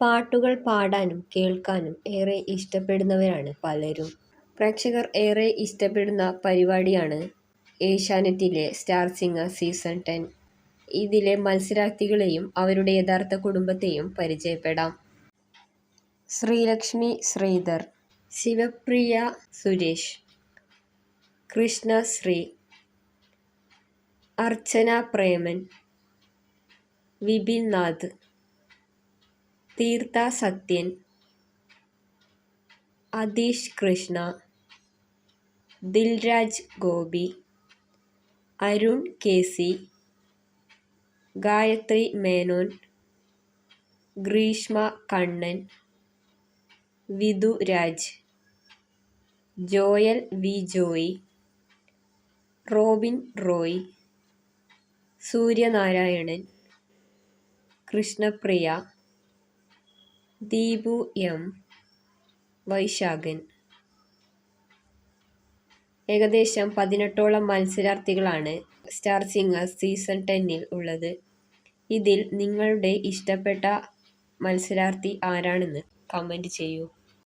പാട്ടുകൾ പാടാനും കേൾക്കാനും ഏറെ ഇഷ്ടപ്പെടുന്നവരാണ് പലരും. പ്രേക്ഷകർ ഏറെ ഇഷ്ടപ്പെടുന്ന പരിപാടിയാണ് ഏഷ്യാനെറ്റിലെ സ്റ്റാർ സിംഗർ സീസൺ ടെൻ. ഇതിലെ മത്സരാർത്ഥികളെയും അവരുടെ യഥാർത്ഥ കുടുംബത്തെയും പരിചയപ്പെടാം. Sreelakshmi Sreedhar, Shivapriya Suresh, Krishna Sree Archana Preman, Vipin Nath, Theertha Sathyan, Atheesh Krishna, Dilraj Gopi, Arun K C, Gayathri Menon, Greeshma Kannan, Vidhu Raj, Joel V Joy, Robin Roy, Suryanarayanan, Krishnapriya, Deepu M. Vaisakhan. ഏകദേശം പതിനെട്ടോളം മത്സരാർത്ഥികളാണ് star singer season ടെന്നിൽ ഉള്ളത്. ഇതിൽ നിങ്ങളുടെ ഇഷ്ടപ്പെട്ട മത്സരാർത്ഥി ആരാണെന്ന് കമന്റ് ചെയ്യൂ.